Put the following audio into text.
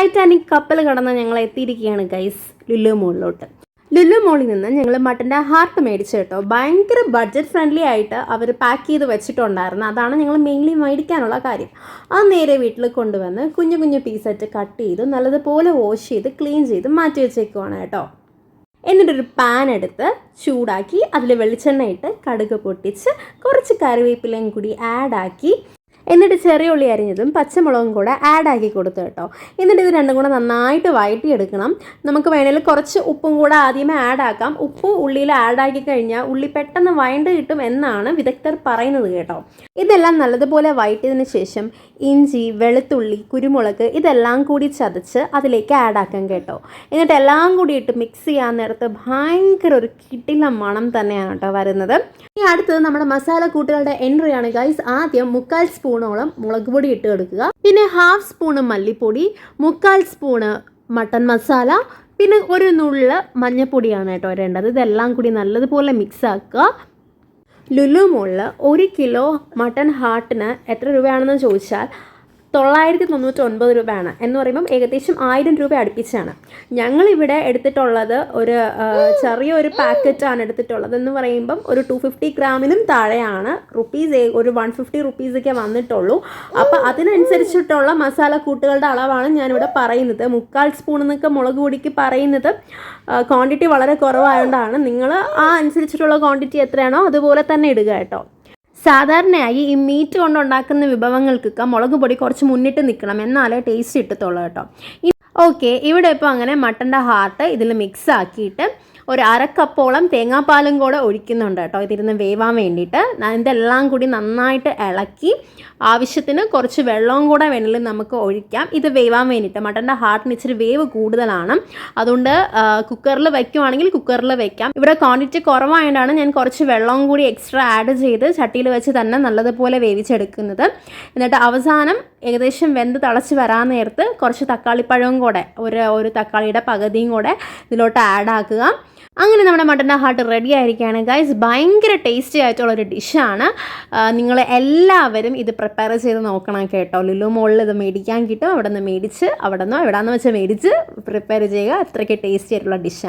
Titanic കപ്പൽ കടന്ന് ഞങ്ങൾ എത്തിയിരിക്കുകയാണ് ഗൈസ് ലുലു മോളിലോട്ട് ലുലു മോളിൽ നിന്ന് ഞങ്ങൾ മട്ടന്റെ ഹാർട്ട് മേടിച്ചു കേട്ടോ. ഭയങ്കര ബഡ്ജറ്റ് ഫ്രണ്ട്ലി ആയിട്ട് അവർ പാക്ക് ചെയ്ത് വെച്ചിട്ടുണ്ടായിരുന്നു. അതാണ് ഞങ്ങൾ മെയിൻലി മേടിക്കാനുള്ള കാര്യം. ആ നേരെ വീട്ടിൽ കൊണ്ടുവന്ന് കുഞ്ഞു കുഞ്ഞു പീസായിട്ട് കട്ട് ചെയ്ത് നല്ലതുപോലെ വാഷ് ചെയ്ത് ക്ലീൻ ചെയ്ത് മാറ്റി വെച്ചേക്കുവാണ് കേട്ടോ. എന്നിട്ടൊരു പാൻ എടുത്ത് ചൂടാക്കി അതിൽ വെളിച്ചെണ്ണ ഇട്ട് കടുക് പൊട്ടിച്ച് കുറച്ച് കറിവേപ്പിലയും കൂടി ആഡാക്കി എന്നിട്ട് ചെറിയ ഉള്ളി അരിഞ്ഞതും പച്ചമുളകും കൂടെ ആഡാക്കി കൊടുത്തു കേട്ടോ. എന്നിട്ട് ഇത് രണ്ടും കൂടെ നന്നായിട്ട് വഴറ്റിയെടുക്കണം നമുക്ക് വേണമെങ്കിൽ കുറച്ച് ഉപ്പും കൂടെ ആദ്യമേ ആഡാക്കാം ഉപ്പ് ഉള്ളിയിൽ ആഡാക്കി കഴിഞ്ഞാൽ ഉള്ളി പെട്ടെന്ന് വഴണ്ട് കിട്ടും എന്നാണ് വിദഗ്ധർ പറയുന്നത് കേട്ടോ. ഇതെല്ലാം നല്ലതുപോലെ വഴറ്റിയതിന് ശേഷം ഇഞ്ചി വെളുത്തുള്ളി കുരുമുളക് ഇതെല്ലാം കൂടി ചതച്ച് അതിലേക്ക് ആഡാക്കാം കേട്ടോ. എന്നിട്ട് എല്ലാം കൂടി ഇട്ട് മിക്സ് ചെയ്യാൻ നേരത്ത് ഭയങ്കര ഒരു കിട്ടില്ല മണം തന്നെയാണ് കേട്ടോ വരുന്നത്. ഇനി അടുത്തത് നമ്മുടെ മസാല കൂട്ടുകളുടെ എൻട്രിയാണ് ഗൈസ് ആദ്യം മുക്കാൽ സ്പൂണോളം മുളക് പൊടി ഇട്ട് കൊടുക്കുക. പിന്നെ ഹാഫ് സ്പൂണ് മല്ലിപ്പൊടി മുക്കാൽ സ്പൂണ് മട്ടൻ മസാല പിന്നെ ഒരു നുള്ള് മഞ്ഞപ്പൊടിയാണ് കേട്ടോ ഇടേണ്ടത്. ഇതെല്ലാം കൂടി നല്ലതുപോലെ മിക്സ് ആക്കുക. ലുലു മോളിൽ ഒരു കിലോ മട്ടൺ ഹാർട്ടിന് എത്ര രൂപയാണെന്ന് ചോദിച്ചാൽ തൊള്ളായിരത്തി തൊണ്ണൂറ്റി ഒൻപത് രൂപയാണ് എന്ന് പറയുമ്പം ഏകദേശം ആയിരം രൂപ അടുപ്പിച്ചാണ്. ഞങ്ങളിവിടെ എടുത്തിട്ടുള്ളത് ഒരു ചെറിയ ചെറിയൊരു പാക്കറ്റാണ് എടുത്തിട്ടുള്ളത് എന്ന് പറയുമ്പം ഒരു ടു ഫിഫ്റ്റി ഗ്രാമിനും താഴെയാണ്. റുപ്പീസ് ഒരു വൺ ഫിഫ്റ്റി റുപ്പീസൊക്കെ വന്നിട്ടുള്ളൂ. അപ്പോൾ അതിനനുസരിച്ചിട്ടുള്ള മസാല കൂട്ടുകളുടെ അളവാണ് ഞാനിവിടെ പറയുന്നത്. മുക്കാൽ സ്പൂൺ എന്നൊക്കെ മുളക് പൊടിക്ക് പറയുന്നത് ക്വാണ്ടിറ്റി വളരെ കുറവായതുകൊണ്ടാണ് നിങ്ങൾ ആ അനുസരിച്ചിട്ടുള്ള ക്വാണ്ടിറ്റി എത്രയാണോ അതുപോലെ തന്നെ ഇടുക കേട്ടോ. സാധാരണയായി ഈ മീറ്റ് കൊണ്ടുണ്ടാക്കുന്ന വിഭവങ്ങൾക്കൊക്കെ മുളക് പൊടി കുറച്ച് മുന്നിട്ട് നിൽക്കണം എന്നാലേ ടേസ്റ്റ് കിട്ടത്തുള്ളൂ കേട്ടോ. ഓക്കെ ഇവിടെ ഇപ്പോൾ അങ്ങനെ മട്ടന്റെ ഹാർട്ട് ഇതിൽ മിക്സ് ആക്കിയിട്ട് ഒരു അരക്കപ്പോളം തേങ്ങാപ്പാലും കൂടെ ഒഴിക്കുന്നുണ്ട് കേട്ടോ. ഇതിരുന്ന് വേവാൻ വേണ്ടിയിട്ട്. ഇതെല്ലാം കൂടി നന്നായിട്ട് ഇളക്കി ആവശ്യത്തിന് കുറച്ച് വെള്ളവും കൂടെ വേണമെങ്കിലും നമുക്ക് ഒഴിക്കാം. ഇത് വേവാൻ വേണ്ടിയിട്ട്. മട്ടന്റെ ഹാർട്ടിന് ഇച്ചിരി വേവ് കൂടുതലാണ്. അതുകൊണ്ട് കുക്കറിൽ വയ്ക്കുവാണെങ്കിൽ കുക്കറിൽ വയ്ക്കാം ഇവിടെ ക്വാണ്ടിറ്റി കുറവായതുകൊണ്ടാണ് ഞാൻ കുറച്ച് വെള്ളവും കൂടി എക്സ്ട്രാ ആഡ് ചെയ്ത് ചട്ടിയിൽ വെച്ച് തന്നെ നല്ലതുപോലെ വേവിച്ചെടുക്കുന്നത്. എന്നിട്ട് അവസാനം ഏകദേശം വെന്ത് തിളച്ച് വരാൻ നേരത്ത് കുറച്ച് തക്കാളിപ്പഴവും കൂടെ ഒരു ഒരു തക്കാളിയുടെ പകുതിയും കൂടെ ഇതിലോട്ട് ആഡ് ആക്കുക. അങ്ങനെ നമ്മുടെ മട്ടന്റെ ഹാർട്ട് റെഡി ആയിരിക്കുകയാണ് ഗൈസ് ഭയങ്കര ടേസ്റ്റി ആയിട്ടുള്ളൊരു ഡിഷാണ് നിങ്ങൾ എല്ലാവരും ഇത് പ്രിപ്പയർ ചെയ്ത് നോക്കണം കേട്ടോ. ലുലു മോളിൽ ഇത് മേടിക്കാൻ കിട്ടും. അവിടെ നിന്ന് മേടിച്ച് അവിടെ നിന്നോ എവിടെ നിന്ന് വെച്ചാൽ മേടിച്ച് പ്രിപ്പയർ ചെയ്യുക. അത്രയ്ക്ക് ടേസ്റ്റി ആയിട്ടുള്ള ഡിഷാണ്